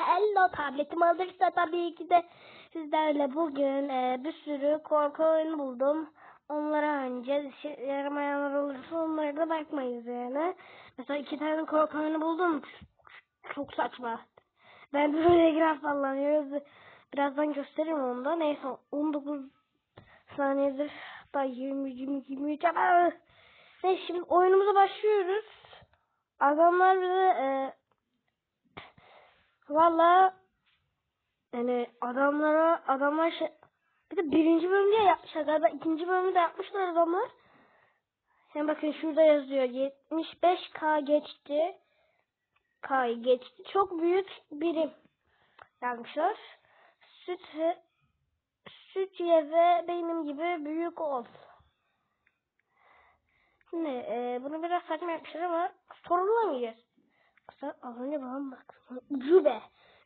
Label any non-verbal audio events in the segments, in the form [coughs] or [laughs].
hello tabletim alırsa tabii ki de sizlerle bugün e, bir sürü korku oyunu buldum. Oynayacağız. İşe yaramayanlar olursa onlara da bakmayız yani. Mesela iki tane korku oyunu buldum. Çok saçma. Ben böyle graf sallanıyoruz. Birazdan gösteririm onu da. Neyse 19 saniyedir. Hatta 20, 20, 23. Aa! Neyse şimdi oyunumuza başlıyoruz. Adamlar bize e, valla yani adamlara adamlar şey bir de birinci bölümde yapmışlar galiba ikinci bölümde yapmışlar adamlar. Hem bakın şurada yazıyor 75k geçti. K'yı geçti. Çok büyük birim yazmışlar. Süt süt ye ve benim gibi büyük ol. Şimdi e, bunu biraz saçma yapmışlar ama sorulamayacağız. Az önce babam bak. Ucube.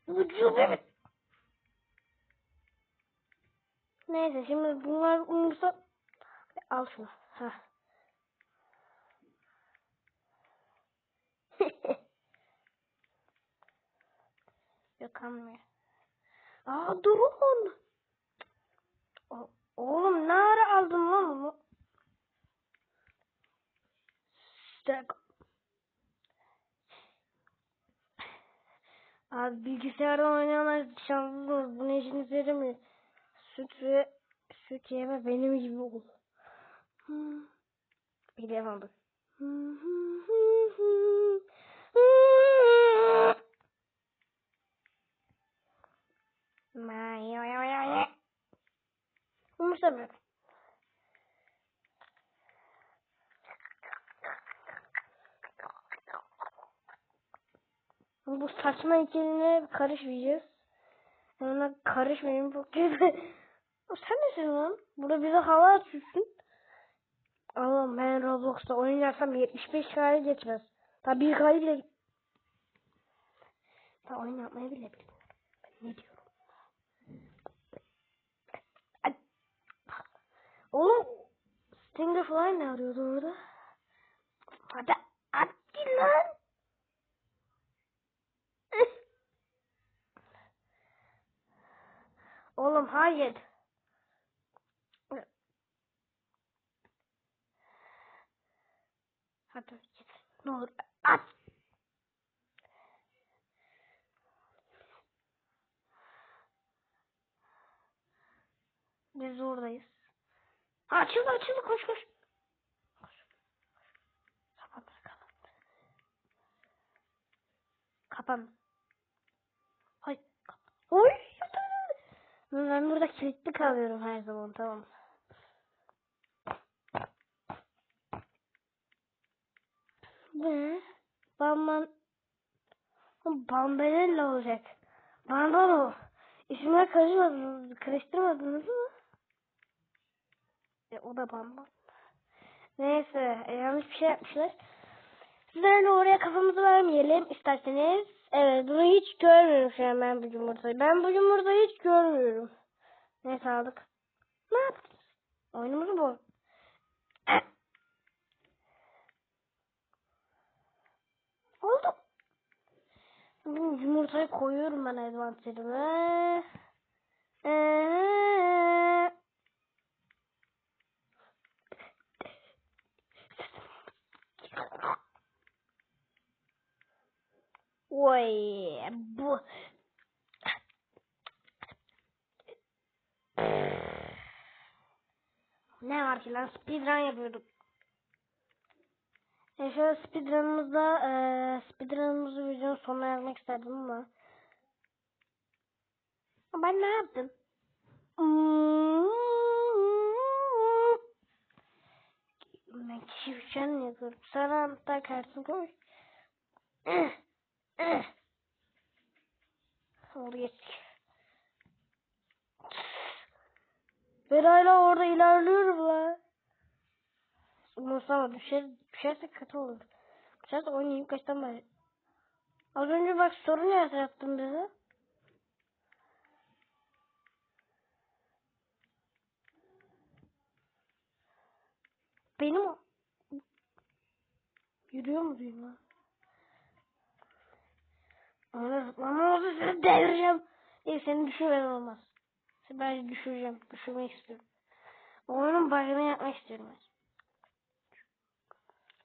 Ucube. Neyse şimdi bunlar umursa al şunu. Ha. [laughs] Yok almıyor. Aa durun. O- Oğlum ne ara aldın lan bunu? Stack. Abi bilgisayarda oynayanlar şanssız. Bunu işinize yaramıyor. Süt ve süt yeme benim gibi ol. Hmm. Bilemedim. [laughs] Umursamıyorum. Bu saçma ikiline karışmayacağız. Ona karışmayın [laughs] bu. Sen nesin lan? Burada bize hava atıyorsun. Allah'ım ben Roblox'ta oynarsam 75 kare geçmez. Tabii bir kare bile Daha oyun yapmayı bile bilmiyorum. Ben ne diyorum? Ay. Oğlum Stinger Fly ne arıyordu orada? Hadi hadi lan. Oğlum hayır. Hadi. Ne olur at. Biz oradayız. Açıldı açıldı koş koş. Kapandı kapandı. Kapandı. Hay. kapan- Oy. Ben burada kilitli kalıyorum her zaman tamam. Ne? Bamban Bambelela olacak. Bambalo. İsimler karışmadınız, karıştırmadınız mı? E, o da bamban. Neyse, e, yanlış bir şey yapmışlar. Sizlerle oraya kafamızı vermeyelim isterseniz. Evet, bunu hiç görmüyorum şu an ben bu yumurtayı. Ben bu yumurtayı hiç görmüyorum. Neyse aldık. Ne yaptınız? Oyunumuzu bu. [coughs] Oldu. Bu yumurtayı koyuyorum ben envanterime. Ee... Oy bu ne var ki lan speedrun yapıyorduk. E şöyle speedrun'ımızda e, speedrun'ımızı videonun sonuna yazmak isterdim ama ben ne yaptım? Ben kişi üçen yapıyorum. Sana hatta kartını koy. Geçtik. Ben hala orada ilerliyorum la. Umursama düşer, düşerse kötü olur. Düşerse oynayayım kaçtan beri. Az önce bak sorun yarattın bize. Benim. Yürüyor mu diyeyim? Zıplama oldu sen devireceğim. Değil seni düşürmeden olmaz. Seni ben düşüreceğim. Düşürmek istiyorum. Oyunun bug'ını yapmak istiyorum ben.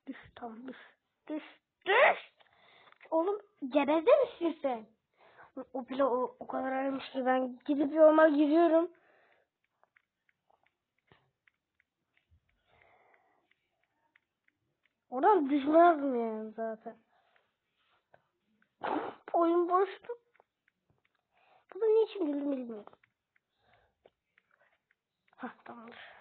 Düş tamam düş. Düş. Düş. Oğlum gebeze misin sen? O bile o, o kadar aramış ki ben gidip yoluma gidiyorum. Oradan düşmezdim yani zaten. Oyun boştu. Bu da niçin güldüm bilmiyorum. Hah tamamdır.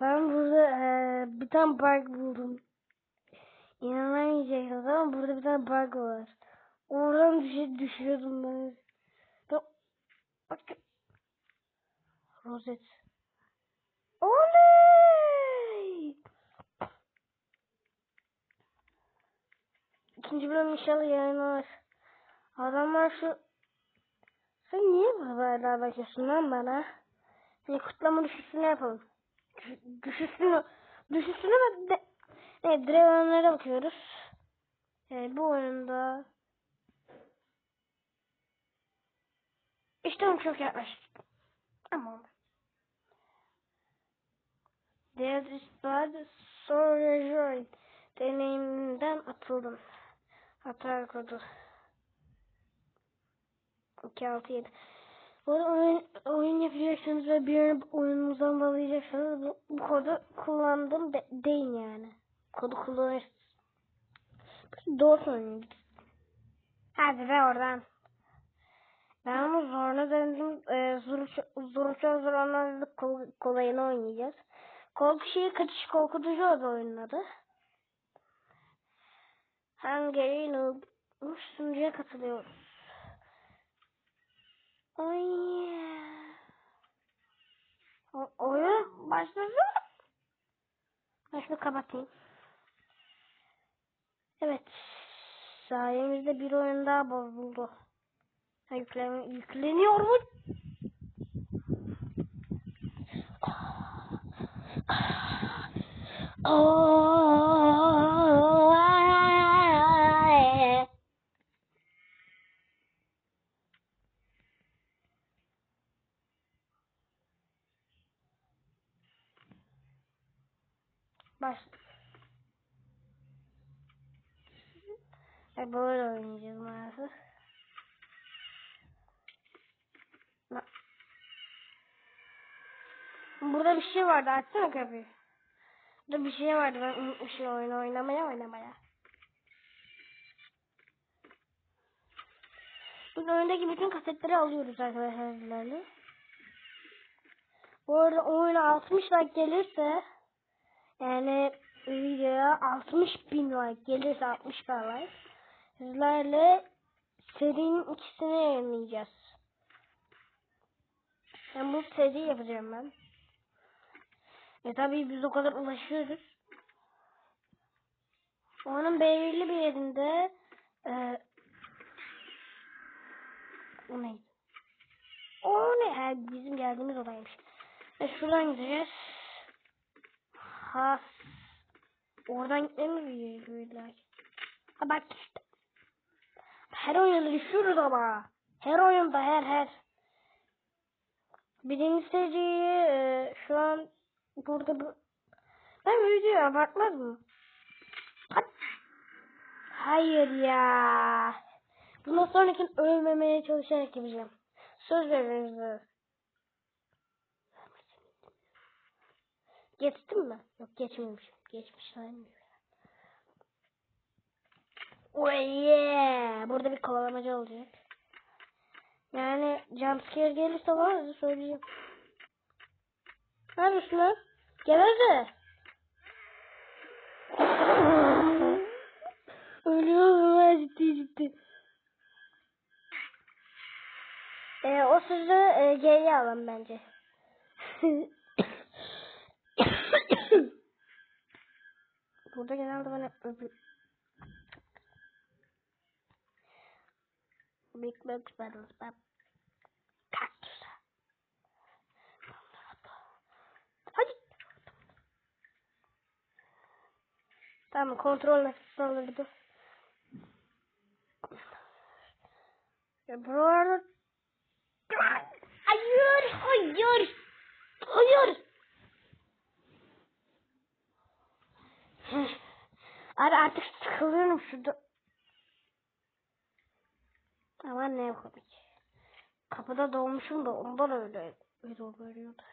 Ben burada eee, bir tane bug buldum. İnanamayacaksınız ama burada bir tane bug var. Oradan düşe, düşüyordum ben. Bak. Bak. Rozet. Bölüm inşallah yayınlanır. Adamlar şu... Sen niye bu haberler bakıyorsun lan bana? Hani kutlama düşüşünü yapalım. Düş- Düşüşünü... Düşüşünü ve de... Evet, Dragon'lara bakıyoruz. Evet, bu oyunda... İşte onu çok yaklaştık. Ama. There is bad sorry deneyiminden atıldım. Hata kodu. 2 6 7. Bu arada oyun, oyun yapacaksınız ve bir oyununuzdan bağlayacaksanız bu, bu kodu kullandım de, deyin yani. Kodu kullanırsınız. Doğru söylüyorum. Hadi be oradan. Ben ama zoruna döndüm. Ee, Zuruço Zoranlarlık kol, kolayını oynayacağız. Korku şeyi kaçış korkutucu o da oyunun adı. Hungary Noob sunucuya katılıyoruz. Oy. O, oyun başladı. Ben şunu kapatayım. Evet. Sayemizde bir oyun daha bozuldu. Ha, yükleme, yükleniyor mu? Oh, Baş. E böyle oynayacağız maalesef. Burada bir şey vardı açsana kapıyı. Burada bir şey vardı ben unutmuşum oyunu oynamaya oynamaya. Biz oyundaki bütün kasetleri alıyoruz arkadaşlar. Bu arada oyuna 60 like gelirse yani videoya 60 bin like gelirse 60 bin like sizlerle serinin ikisini yayınlayacağız. Ben bu seri yapacağım ben. E tabi biz o kadar ulaşıyoruz. Onun belirli bir yerinde e, o neydi? O ne? Ha, bizim geldiğimiz odaymış. E, şuradan gideceğiz. Ha. Oradan gitmemiz gerekiyor. Ha bak işte. Her oyunda düşüyoruz ama. Her oyunda her her. Birinci seriyi e, şu an burada bu. Ben videoya abartmaz mı? Hayır ya. Bundan sonraki ölmemeye çalışarak yapacağım. Söz veririm Geçtim mi? Yok geçmemişim. Geçmiş saymıyorum. Oh yeah. Burada bir kovalamacı olacak. Yani jumpscare gelirse var ya söyleyeceğim. Neredesin lan? Gel hadi. Ölüyorum ben ciddi ciddi. Ee, o sözü e, geriye alın bence. [laughs] [laughs] Burada genelde ben öbür... Big Bugs Battles ben kaktüs. Tamam kontrol nefes alırdı. Ya buralarda... Hayır, hayır. Hayır. Abi artık sıkılıyorum şurada. Aman ne komik. Kapıda doğmuşum da ondan öyle öyle oluyordu.